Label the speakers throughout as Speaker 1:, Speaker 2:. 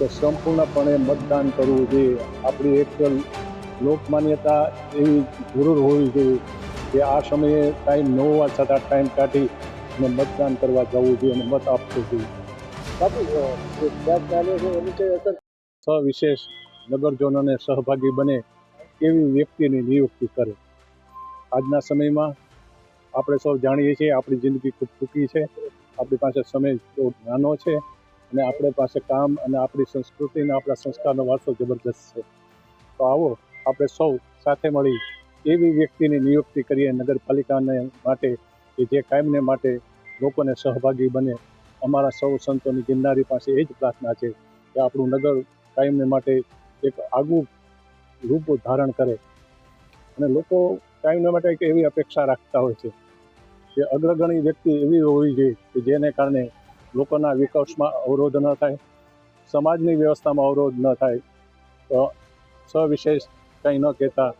Speaker 1: કે સંપૂર્ણપણે મતદાન કરવું જોઈએ. આપણી એક લોકમાન્યતા એવી જરૂર હોવી જોઈએ કે આ સમયે ટાઈમ ન હોવા છતાં ટાઈમ કાઢી અને મતદાન કરવા જવું જોઈએ અને મત આપવું જોઈએ. સવિશેષ નગરજનોને સહભાગી બને એવી વ્યક્તિની નિયુક્તિ કરે. આજના સમયમાં આપણે સૌ જાણીએ છીએ આપણી જિંદગી ખૂબ ટૂંકી છે. આપણી પાસે સમય બહુ નાનો છે. અને આપણે પાસે કામ અને આપણી સંસ્કૃતિ અને આપણા સંસ્કારનો વારસો જબરદસ્ત છે. તો આવો, આપણે સૌ સાથે મળી એવી વ્યક્તિની નિયુક્તિ કરીએ નગરપાલિકાને માટે કે જે કાયમને માટે લોકોને સહભાગી બને. અમારા સૌ સંતોની ગિરનારી પાસે એ જ પ્રાર્થના છે કે આપણું નગર કાયમને માટે એક આગવું રૂપ ધારણ કરે. અને લોકો કાયમને માટે એક એવી અપેક્ષા રાખતા હોય છે કે અગ્રગણી વ્યક્તિ એવી હોવી જોઈએ કે જેને કારણે લોકોના વિકાસમાં અવરોધ ન થાય સમાજની વ્યવસ્થામાં અવરોધ ન થાય તો સવિશેષ કંઈ ન કહેતા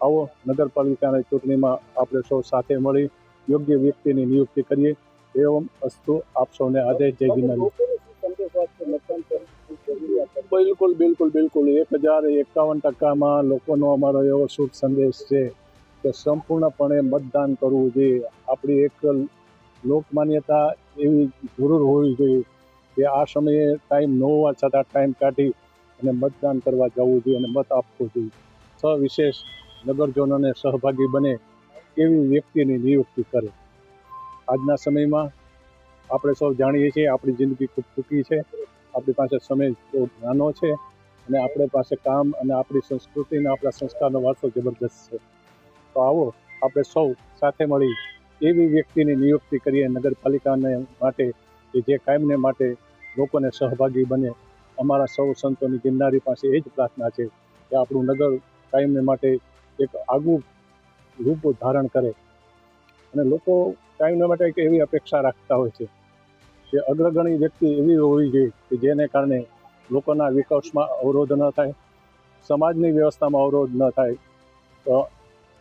Speaker 1: આવો નગરપાલિકાની ચૂંટણીમાં આપણે સૌ સાથે મળી યોગ્ય વ્યક્તિની નિયુક્તિ કરીએ એવમ અસ્તુ આપ સૌને આદેશ જય
Speaker 2: કરવું?
Speaker 1: બિલકુલ બિલકુલ બિલકુલ. એક હજાર એકાવન ટકામાં લોકોનો અમારો એવો શુભ સંદેશ છે કે સંપૂર્ણપણે મતદાન કરવું જોઈએ. આપણી એક લોકમાન્યતા એવી જરૂર હોવી જોઈએ કે આ સમયે ટાઈમ ન હોવા છતાં ટાઈમ કાઢી અને મતદાન કરવા જવું જોઈએ અને મત આપવો જોઈએ. સવિશેષ નગરજનોને સહભાગી બને એવી વ્યક્તિની નિયુક્તિ કરે. આજના સમયમાં આપણે સૌ જાણીએ છીએ આપણી જિંદગી ખૂબ ટૂંકી છે. આપણી પાસે સમય બહુ નાનો છે અને આપણે પાસે કામ અને આપણી સંસ્કૃતિ અને આપણા સંસ્કારનો વારસો જબરદસ્ત છે. તો આવો આપણે સૌ સાથે મળી એવી વ્યક્તિની નિયુક્તિ કરીએ નગરપાલિકાને માટે કે જે કાયમને માટે લોકોને સહભાગી બને. અમારા સૌ સંતોની ગિરનારી પાસે એ જ પ્રાર્થના છે કે આપણું નગર કાયમને માટે એક આગવું રૂપ ધારણ કરે. અને લોકો કાયમને માટે એક એવી અપેક્ષા રાખતા હોય છે કે અગ્રગણી વ્યક્તિ એવી હોવી જોઈએ કે જેને કારણે લોકોના વિકાસમાં અવરોધ ન થાય, સમાજની વ્યવસ્થામાં અવરોધ ન થાય. તો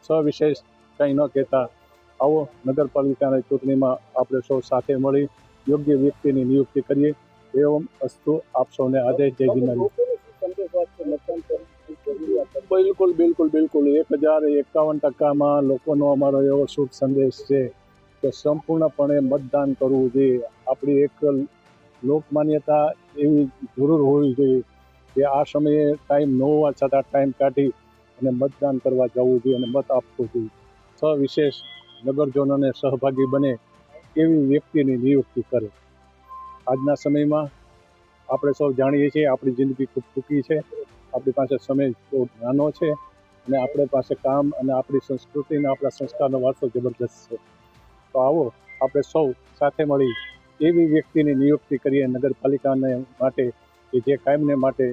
Speaker 1: સવિશેષ કંઈ ન કહેતા આવો નગરપાલિકાની ચૂંટણીમાં આપણે સૌ સાથે મળી યોગ્ય વ્યક્તિની નિયુક્તિ કરીએ. એવમ અસ્તુ આપ સૌને આદેશ જય
Speaker 2: કરવું?
Speaker 1: બિલકુલ બિલકુલ બિલકુલ. એક હજાર એકાવન ટકામાં લોકોનો અમારો એવો શુભ સંદેશ છે કે સંપૂર્ણપણે મતદાન કરવું જોઈએ. આપણી એક લોકમાન્યતા એવી જરૂર હોવી જોઈએ કે આ સમયે ટાઈમ ન હોવા છતાં ટાઈમ કાઢી અને મતદાન કરવા જવું જોઈએ અને મત આપવું જોઈએ. સવિશેષ નગરજનોને સહભાગી બને એવી વ્યક્તિની નિયુક્તિ કરે. આજના સમયમાં આપણે સૌ જાણીએ છીએ આપણી જિંદગી ખૂબ ટૂંકી છે. આપણી પાસે સમય બહુ નાનો છે અને આપણે પાસે કામ અને આપણી સંસ્કૃતિ અને આપણા સંસ્કારનો વારસો જબરદસ્ત છે. તો આવો આપણે સૌ સાથે મળી એવી વ્યક્તિની નિયુક્તિ કરીએ નગરપાલિકાને માટે કે જે કાયમને માટે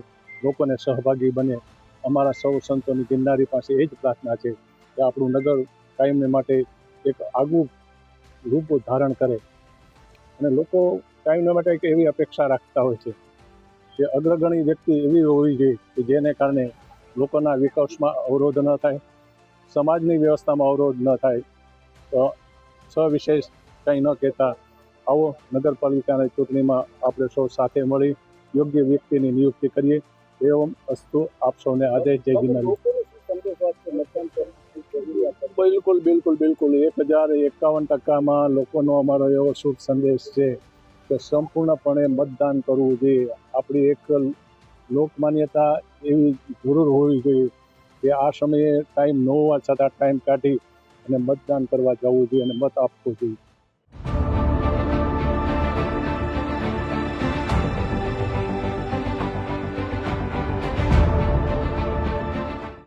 Speaker 1: લોકોને સહભાગી બને. અમારા સૌ સંતોની ગિરનારી પાસે એ જ પ્રાર્થના છે કે આપણું નગર કાયમને માટે એક આગવું રૂપ ધારણ કરે. અને લોકો કાયમને માટે એક એવી અપેક્ષા રાખતા હોય છે કે અગ્રગણી વ્યક્તિ એવી હોવી જોઈએ કે જેને કારણે લોકોના વિકાસમાં અવરોધ ન થાય સમાજની વ્યવસ્થામાં અવરોધ ન થાય. તો સવિશેષ કંઈ ન કહેતા આવો નગરપાલિકાની ચૂંટણીમાં આપણે સૌ સાથે મળી યોગ્ય વ્યક્તિની નિયુક્તિ કરીએ. એવમ અસ્તુ આપ સૌને આદેશ જય ગિરનારી બિલકુલ બિલકુલ બિલકુલ. એક હજાર એકાવન ટકામાં લોકોનો અમારો એવો શુભ સંદેશ છે કે સંપૂર્ણપણે મતદાન કરવું જોઈએ. આપણી એક લોકમાન્યતા એવી જરૂર હોવી જોઈએ કે આ સમયે ટાઈમ ન હોવા છતાં ટાઈમ કાઢી અને મતદાન કરવા જવું જોઈએ અને મત આપવો જોઈએ.